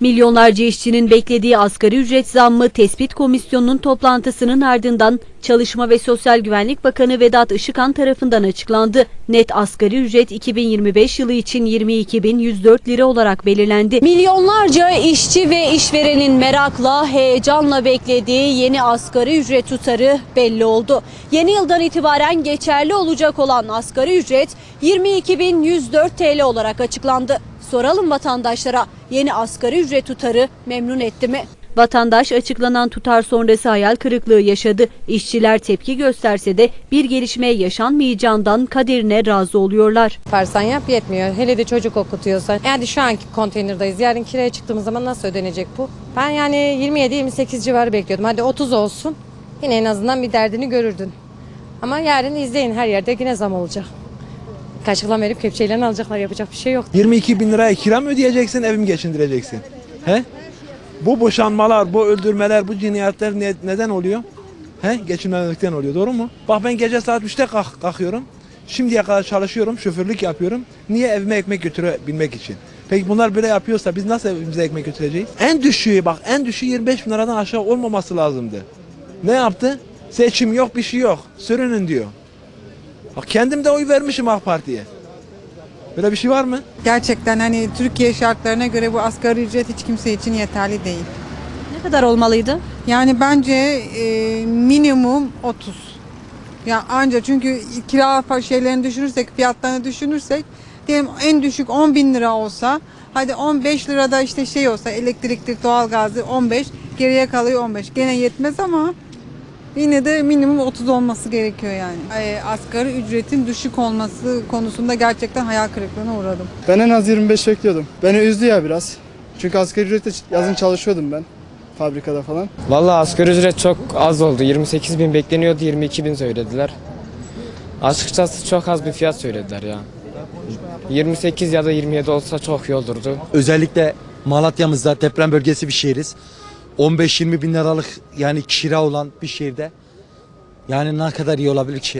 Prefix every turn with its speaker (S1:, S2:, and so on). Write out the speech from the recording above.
S1: Milyonlarca işçinin beklediği asgari ücret zammı tespit komisyonunun toplantısının ardından Çalışma ve Sosyal Güvenlik Bakanı Vedat Işıkhan tarafından açıklandı. Net asgari ücret 2025 yılı için 22.104 lira olarak belirlendi. Milyonlarca işçi ve işverenin merakla, heyecanla beklediği yeni asgari ücret tutarı belli oldu. Yeni yıldan itibaren geçerli olacak olan asgari ücret 22.104 TL olarak açıklandı. Soralım vatandaşlara yeni asgari ücret tutarı memnun etti mi? Vatandaş açıklanan tutar sonrası hayal kırıklığı yaşadı. İşçiler tepki gösterse de bir gelişme yaşanmayacağından kaderine razı oluyorlar.
S2: yaparsan yap yetmiyor. Hele de çocuk okutuyorsan. Yani şu anki konteynerdayız. Yarın kiraya çıktığımız zaman nasıl ödenecek bu? Ben yani 27-28 civarı bekliyordum. Hadi 30 olsun. Yine en azından bir derdini görürdün. Ama yarın izleyin her yerde yine zam olacak. Kaşıkla verip kepçeyle alacaklar yapacak bir şey yok.
S3: 22 bin liraya kira mı ödeyeceksin, evimi geçindireceksin? He? Bu boşanmalar, bu öldürmeler, bu cinayetler ne- neden oluyor? He? Geçinmemekten oluyor, doğru mu? Bak ben gece saat 3'te kalk, kalkıyorum. Şimdiye kadar çalışıyorum, şoförlük yapıyorum. Niye evime ekmek götürebilmek için? Peki bunlar böyle yapıyorsa biz nasıl evimize ekmek götüreceğiz? En düşüğü bak, en düşüğü 25 bin liradan aşağı olmaması lazımdı. Ne yaptı? Seçim yok, bir şey yok. Sürünün diyor. Bak kendim de oy vermişim AK Parti'ye. Böyle bir şey var mı?
S4: Gerçekten hani Türkiye şartlarına göre bu asgari ücret hiç kimse için yeterli değil.
S1: Ne kadar olmalıydı?
S4: Yani bence e, minimum 30. Ya anca çünkü kira şeylerini düşünürsek, fiyatlarını düşünürsek diyelim en düşük 10 bin lira olsa hadi 15 lirada işte şey olsa elektrikli doğalgazı 15 geriye kalıyor 15 gene yetmez ama yine de minimum 30 olması gerekiyor yani. E, asgari ücretin düşük olması konusunda gerçekten hayal kırıklığına uğradım.
S5: Ben en az 25 bekliyordum. Beni üzdü ya biraz. Çünkü asgari ücretle yazın çalışıyordum ben. Fabrikada falan.
S6: Vallahi asgari ücret çok az oldu. 28 bin bekleniyordu, 22 bin söylediler. Açıkçası çok az bir fiyat söylediler ya. 28 ya da 27 olsa çok iyi olurdu.
S7: Özellikle Malatya'mızda deprem bölgesi bir şehiriz. 15-20 bin liralık yani kira olan bir şehirde yani ne kadar iyi olabilir ki?